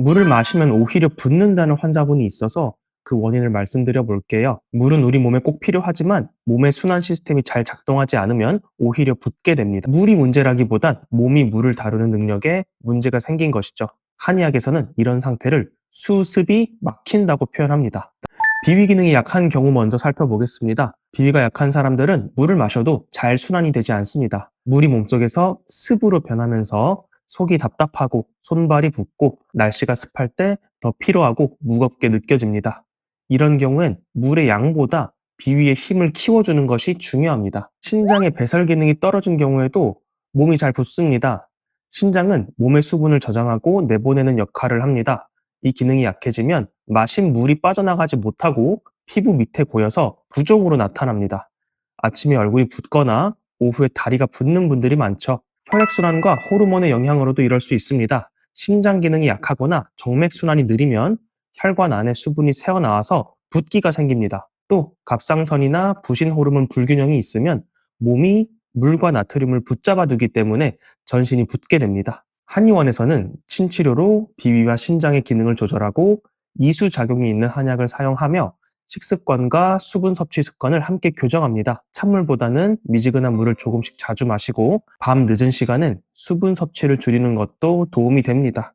물을 마시면 오히려 붓는다는 환자분이 있어서 그 원인을 말씀드려 볼게요. 물은 우리 몸에 꼭 필요하지만 몸의 순환 시스템이 잘 작동하지 않으면 오히려 붓게 됩니다. 물이 문제라기보단 몸이 물을 다루는 능력에 문제가 생긴 것이죠. 한의학에서는 이런 상태를 수습이 막힌다고 표현합니다. 비위 기능이 약한 경우 먼저 살펴보겠습니다. 비위가 약한 사람들은 물을 마셔도 잘 순환이 되지 않습니다. 물이 몸속에서 습으로 변하면서 속이 답답하고 손발이 붓고 날씨가 습할 때 더 피로하고 무겁게 느껴집니다. 이런 경우엔 물의 양보다 비위의 힘을 키워주는 것이 중요합니다. 신장의 배설 기능이 떨어진 경우에도 몸이 잘 붓습니다. 신장은 몸의 수분을 저장하고 내보내는 역할을 합니다. 이 기능이 약해지면 마신 물이 빠져나가지 못하고 피부 밑에 고여서 부종으로 나타납니다. 아침에 얼굴이 붓거나 오후에 다리가 붓는 분들이 많죠. 혈액순환과 호르몬의 영향으로도 이럴 수 있습니다. 심장 기능이 약하거나 정맥순환이 느리면 혈관 안에 수분이 새어나와서 붓기가 생깁니다. 또 갑상선이나 부신 호르몬 불균형이 있으면 몸이 물과 나트륨을 붙잡아 두기 때문에 전신이 붓게 됩니다. 한의원에서는 침치료로 비위와 신장의 기능을 조절하고 이수 작용이 있는 한약을 사용하며 식습관과 수분 섭취 습관을 함께 교정합니다. 찬물보다는 미지근한 물을 조금씩 자주 마시고 밤 늦은 시간엔 수분 섭취를 줄이는 것도 도움이 됩니다.